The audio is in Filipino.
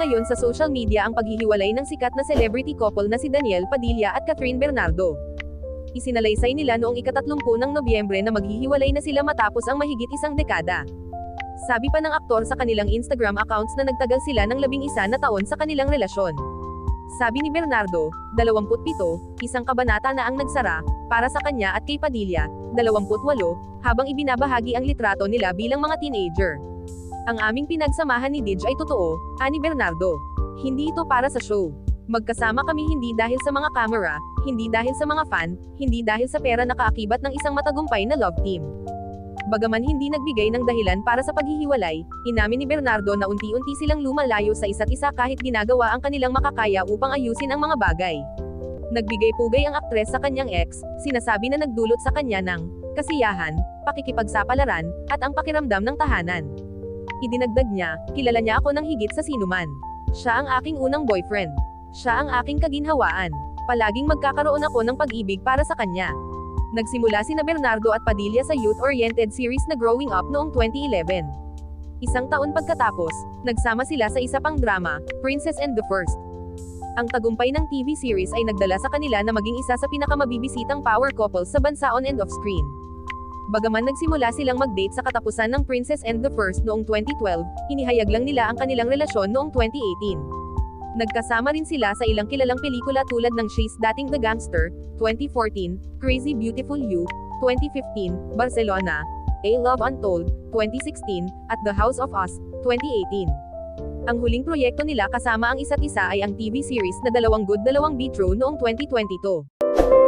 ngayon sa social media ang paghihiwalay ng sikat na celebrity couple na si Daniel Padilla at Catherine Bernardo. Isinalaysay nila noong ikatatlumpu ng Nobyembre na maghihiwalay na sila matapos ang mahigit isang dekada. Sabi pa ng aktor sa kanilang Instagram accounts na nagtagal sila ng labing isa na taon sa kanilang relasyon. Sabi ni Bernardo, 27, isang kabanata na ang nagsara, para sa kanya at kay Padilla, 28, habang ibinabahagi ang litrato nila bilang mga teenager. Ang aming pinagsamahan ni Didge ay totoo, ani Bernardo. Hindi ito para sa show. Magkasama kami hindi dahil sa mga camera, hindi dahil sa mga fan, hindi dahil sa pera na kaakibat ng isang matagumpay na love team. Bagaman hindi nagbigay ng dahilan para sa paghihiwalay, inamin ni Bernardo na unti-unti silang lumalayo sa isa't isa kahit ginagawa ang kanilang makakaya upang ayusin ang mga bagay. Nagbigay pugay ang aktres sa kanyang ex, sinasabi na nagdulot sa kanya ng kasiyahan, pakikipagsapalaran, at ang pakiramdam ng tahanan. Idinagdag niya, kilala niya ako ng higit sa sinuman. Siya ang aking unang boyfriend. Siya ang aking kaginhawaan. Palaging magkakaroon ako ng pag-ibig para sa kanya. Nagsimula sina Bernardo at Padilla sa youth-oriented series na Growing Up noong 2011. Isang taon pagkatapos, nagsama sila sa isa pang drama, Princess and the First. Ang tagumpay ng TV series ay nagdala sa kanila na maging isa sa pinakamabibisitang power couples sa bansa on and off screen. Bagaman nagsimula silang mag-date sa katapusan ng Princess and the First noong 2012, inihayag lang nila ang kanilang relasyon noong 2018. Nagkasama rin sila sa ilang kilalang pelikula tulad ng She's Dating the Gangster, 2014, Crazy Beautiful You, 2015, Barcelona, A Love Untold, 2016, at The House of Us, 2018. Ang huling proyekto nila kasama ang isa't isa ay ang TV series na Dalawang Good Dalawang Bitro noong 2022.